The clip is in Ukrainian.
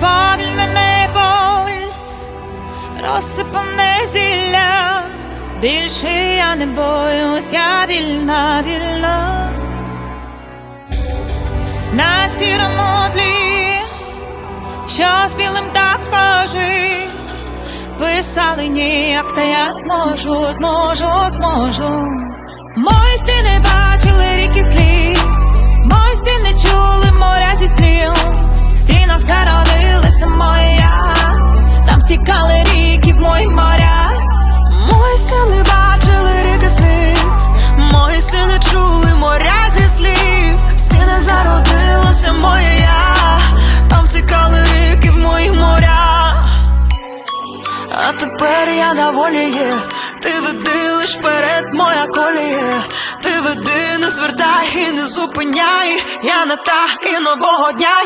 Розпавлене небольс, розсипане зілля, більше я не боюсь, я вільна, вільна, на сірому тлі, що з білим так скажи, писали ніяк, та я зможу, зможу, зможу, мої стіни. На волі є, ти веди лиш перед моя коліє. Ти веди, не звертай і не зупиняй. Я не та і нового дня,